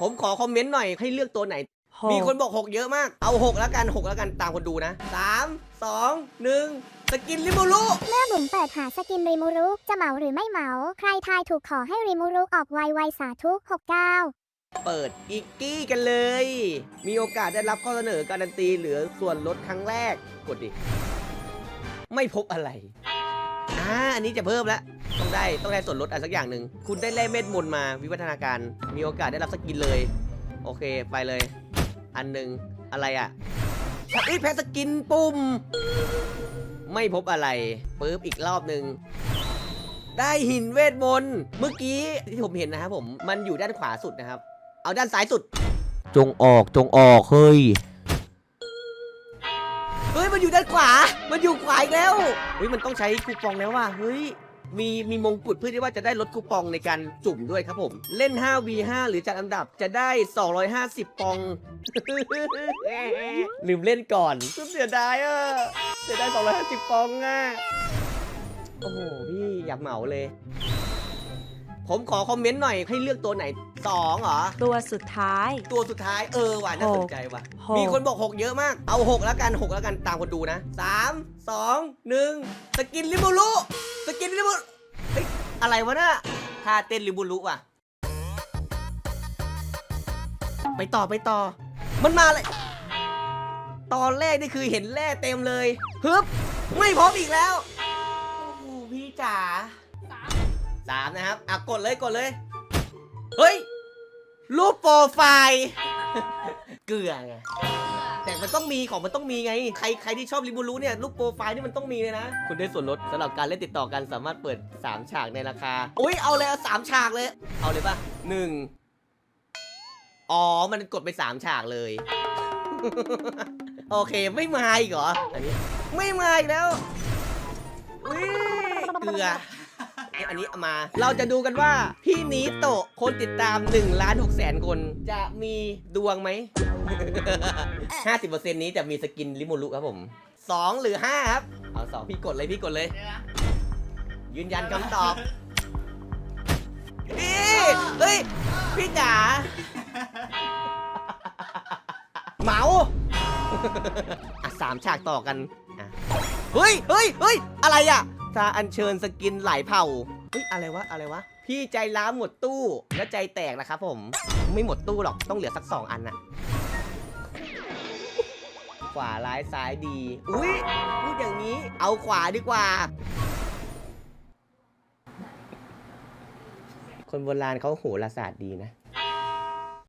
ผมขอคอมเมนต์หน่อยให้เลือกตัวไหนมีคนบอก 6 เยอะมาก เอา 6 แล้วกัน 6 แล้วกันตามคนดูนะ 3 2 1 สกินลิมูรุเมื่อบุ๋มเปิดหาสกินริมูรุ จะเหมาหรือไม่เหมา ใครทายถูกขอให้ริมูรุออกไวๆสาธุ69 เปิดอีกกี้กันเลย มีโอกาสได้รับข้อเสนอการันตีเหลือส่วนลดครั้งแรก กดดิ ไม่พบอะไร อ่า อันนี้จะเพิ่มแล้ว ต้องได้ต้องได้ส่วนลดอะไรสักอย่างหนึ่งคุณได้แล่เม็ดมนต์มาวิวัฒนาการมีโอกาสได้รับสกินเลย โอเคไปเลย อันหนึ่งอะไรอะอ้แพ้สกินปุ่ม ไม่พบอะไรปึ๊บอีกรอบหนึ่งได้หินเวทมนต์เมื่อกี้ที่ผมเห็นนะครับผมมันอยู่ด้านขวาสุดนะครับ เอาด้านซ้ายสุด จงออกจงออกเฮ้ยเฮ้ยมันอยู่ด้านขวา มันอยู่ขวาอีกแล้วเฮ้ยมันต้องใช้คูปองแล้วว่ะเฮ้ย มีมีมงกุฎเพื่อที่ว่าจะได้ลดคูปองในการจุ่มด้วยครับผม เล่น 5v5 หรือจัดอันดับจะได้ 250 ปอง ลืมเล่นก่อนเสียดายอะเสียดาย250 ปองอะ โอ้โห พี่อยากเหมาเลย ผมขอคอมเมนต์หน่อยให้เลือกตัวไหนสองเหรอ ตัวสุดท้าย ตัวสุดท้ายเออว่ะน่าสนใจว่ะ หก มีคนบอก 6 เยอะมาก เอา 6 แล้วกัน 6 แล้วกันตามคนดูนะ 3 2 1 สกินลิมูรุ สกินลิมูรุเฮ้ยอะไรวะน่ะท่าเต้นลิมูรุว่ะ ไปต่อไปต่อ มันมาเลย ตอนแรกนี่คือเห็นแร่เต็มเลยฮึบไม่พบอีกแล้ว โอ้โหพี่จ๋าสามนะครับอะกดเลยกดเลย เฮ้ย รูปโปรไฟล์ เกลือไง แต่มันต้องมีของมันต้องมีไง ใครใครที่ชอบริบูรุเนี่ยรูปโปรไฟล์นี่มันต้องมีเลยนะ คุณได้ส่วนลดสำหรับการเล่นติดต่อกันสามารถเปิด 3 ฉากในราคา อุ้ยเอาเลยเอาสามฉากเลย เอาเลยปะหนึ่งอ๋อ มันกดไป 3 ฉากเลย โอเคไม่มาอีกเหรอ อันนี้ ไม่มาอีกแล้วอุ้ยเกลือเอันนี้เอามา เราจะดูกันว่าพี่นี้โตะคนติดตาม1ล้าน6แสนคน จะมีดวงไหม 50%นี้จะมีสกินลิมูรุครับผม 2 หรือ 5 ครับ เอาสองพี่กดเลยพี่กดเลยยืนยันคำตอบพี่เฮ้ย พี่จ๋าเหมาอะสามฉากต่อกันอะเฮ้ยเฮ้ยเฮ้ยอะไรอะ ถ้าอัญเชิญสกินหลายเผ่าเฮ้ยอะไรวะอะไรวะ พี่ใจร้าวหมดตู้แล้วใจแตกนะครับผม ไม่หมดตู้หรอกต้องเหลือสักสองอันน่ะขวาร้ายซ้ายดี อุ้ยพูดอย่างนี้เอาขวาดีกว่า คนโบราณเขาโหราศาสตร์ดีนะ